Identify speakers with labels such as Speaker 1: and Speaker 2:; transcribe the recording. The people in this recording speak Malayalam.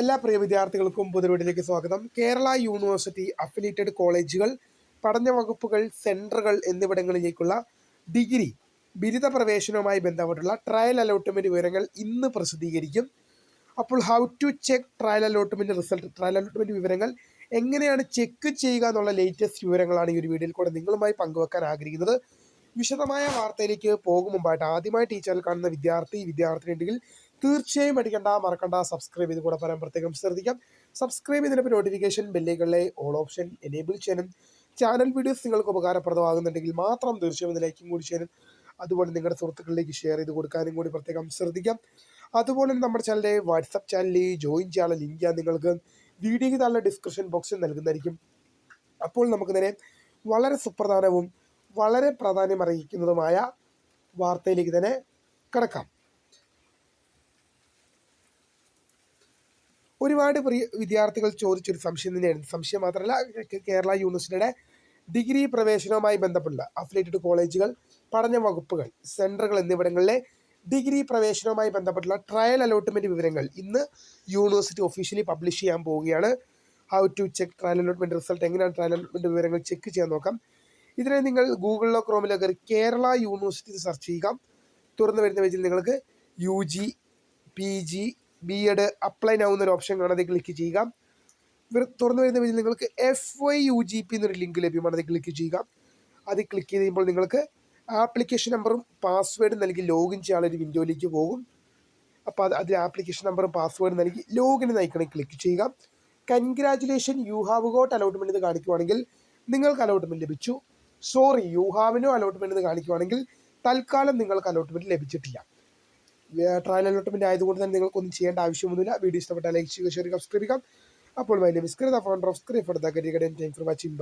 Speaker 1: എല്ലാ പ്രിയ വിദ്യാർത്ഥികൾക്കും പുതുവീട്ടിലേക്ക് സ്വാഗതം. കേരള യൂണിവേഴ്സിറ്റി അഫിലിയേറ്റഡ് കോളേജുകൾ പഠന വകുപ്പുകൾ സെന്ററുകൾ എന്നിവിടങ്ങളിലേക്കുള്ള ഡിഗ്രി ബിരുദ പ്രവേശനവുമായി ബന്ധപ്പെട്ടുള്ള ട്രയൽ അലോട്ട്മെന്റ് വിവരങ്ങൾ ഇന്ന് പ്രസിദ്ധീകരിക്കും. അപ്പോൾ how to check trial allotment result trial allotment വിവരങ്ങൾ എങ്ങനെയാണ് ചെക്ക് ചെയ്യുക എന്നുള്ള ലേറ്റസ്റ്റ് വിവരങ്ങളാണ് ഈ ഒരു വീഡിയോയിൽ കൂടെ നിങ്ങളുമായി പങ്കുവെക്കാൻ ആഗ്രഹിക്കുന്നത്. വിശദമായ വാർത്തയിലേക്ക് പോകും മുമ്പായിട്ട് ആദ്യമായി ടീച്ചറിൽ കാണുന്ന വിദ്യാർത്ഥി വിദ്യാർത്ഥിനി ഉണ്ടെങ്കിൽ തീർച്ചയായും അടിക്കണ്ട മറക്കണ്ട. സബ്സ്ക്രൈബ് ചെയ്ത് കൂടെ പറയാൻ പ്രത്യേകം ശ്രദ്ധിക്കാം. സബ്സ്ക്രൈബ് ചെയ്തതിനൊപ്പം നോട്ടിഫിക്കേഷൻ ബെല്ലുകളിലെ ഓൾ ഓപ്ഷൻ എനേബിൾ ചെയ്യാനും ചാനൽ വീഡിയോസ് നിങ്ങൾക്ക് ഉപകാരപ്രദമാകുന്നുണ്ടെങ്കിൽ മാത്രം തീർച്ചയായും ലൈക്കും കൂടി ചെയ്യാനും അതുപോലെ നിങ്ങളുടെ സുഹൃത്തുക്കളിലേക്ക് ഷെയർ ചെയ്ത് കൊടുക്കാനും കൂടി പ്രത്യേകം ശ്രദ്ധിക്കാം. അതുപോലെ നമ്മുടെ ചാനലിലെ വാട്സപ്പ് ചാനലിൽ ജോയിൻ ചെയ്യാനുള്ള ലിങ്ക് ഞാൻ നിങ്ങൾക്ക് വീഡിയോയ്ക്ക് താഴെ ഡിസ്ക്രിപ്ഷൻ ബോക്സിൽ നൽകുന്നതായിരിക്കും. അപ്പോൾ നമുക്ക് നേരെ വളരെ സുപ്രധാനവും വളരെ പ്രാധാന്യം അറിയിക്കുന്നതുമായ വാർത്തയിലേക്ക് തന്നെ കിടക്കാം. ഒരുപാട് പ്രിയ വിദ്യാർത്ഥികൾ ചോദിച്ചൊരു സംശയം തന്നെയാണ് സംശയം മാത്രമല്ല കേരള യൂണിവേഴ്സിറ്റിയുടെ ഡിഗ്രി പ്രവേശനവുമായി ബന്ധപ്പെട്ട അഫിലേറ്റഡ് കോളേജുകൾ പഠന വകുപ്പുകൾ സെന്ററുകൾ എന്നിവിടങ്ങളിലെ ഡിഗ്രി പ്രവേശനവുമായി ബന്ധപ്പെട്ടുള്ള ട്രയൽ അലോട്ട്മെന്റ് വിവരങ്ങൾ ഇന്ന് യൂണിവേഴ്സിറ്റി ഒഫീഷ്യലി പബ്ലിഷ് ചെയ്യാൻ പോവുകയാണ്. How to check trial allotment result എങ്ങനെയാണ് ട്രയൽ അലോട്ട്മെന്റ് വിവരങ്ങൾ ചെക്ക് ചെയ്യാൻ നോക്കാം. ഇതിനെ നിങ്ങൾ ഗൂഗിളിലോ ക്രോമിലോ കയറി കേരള യൂണിവേഴ്സിറ്റി സെർച്ച് ചെയ്യാം തുറന്നു വരുന്ന പേജിൽ നിങ്ങൾക്ക് U G P G B Ed apply now ഒരു ഓപ്ഷൻ കാണാതെ ക്ലിക്ക് ചെയ്യുക. തുറന്നു വരുന്ന പേജിൽ നിങ്ങൾക്ക് F Y U G P എന്നൊരു ലിങ്ക് ലഭ്യമാണ്. അത് ക്ലിക്ക് ചെയ്യുക. അത് ക്ലിക്ക് ചെയ്ത് കഴിയുമ്പോൾ നിങ്ങൾക്ക് ആപ്ലിക്കേഷൻ നമ്പറും പാസ്വേഡും നൽകി ലോഗിൻ ചെയ്യാനുള്ള ഒരു വിൻഡോയിലേക്ക് പോകും. അപ്പോൾ അത് അതിൽ ആപ്ലിക്കേഷൻ നമ്പറും പാസ്വേഡും നൽകി ലോഗിൻ നയിക്കണമെങ്കിൽ ക്ലിക്ക് ചെയ്യുക. Congratulation you have got allotment എന്ന് കാണിക്കുവാണെങ്കിൽ നിങ്ങൾക്ക് അലോട്ട്മെന്റ് ലഭിച്ചു. സോറി യു ഹാവിനോ അലോട്ട്മെന്റ് എന്ന് കാണിക്കുവാണെങ്കിൽ തൽക്കാലം നിങ്ങൾക്ക് അലോട്ട്മെന്റ് ലഭിച്ചിട്ടില്ല. ട്രയൽ അലോട്ട്മെന്റ് ആയതുകൊണ്ട് തന്നെ നിങ്ങൾക്കൊന്നും ചെയ്യേണ്ട ആവശ്യമൊന്നുമില്ല. വീഡിയോ ഇഷ്ടപ്പെട്ടാൽ ലൈക്ക് ചെയ്യുക ഷെയർ സബ്സ്ക്രൈബ് ചെയ്യുക. അപ്പോൾ my name is founder of screen for the career time for watching bye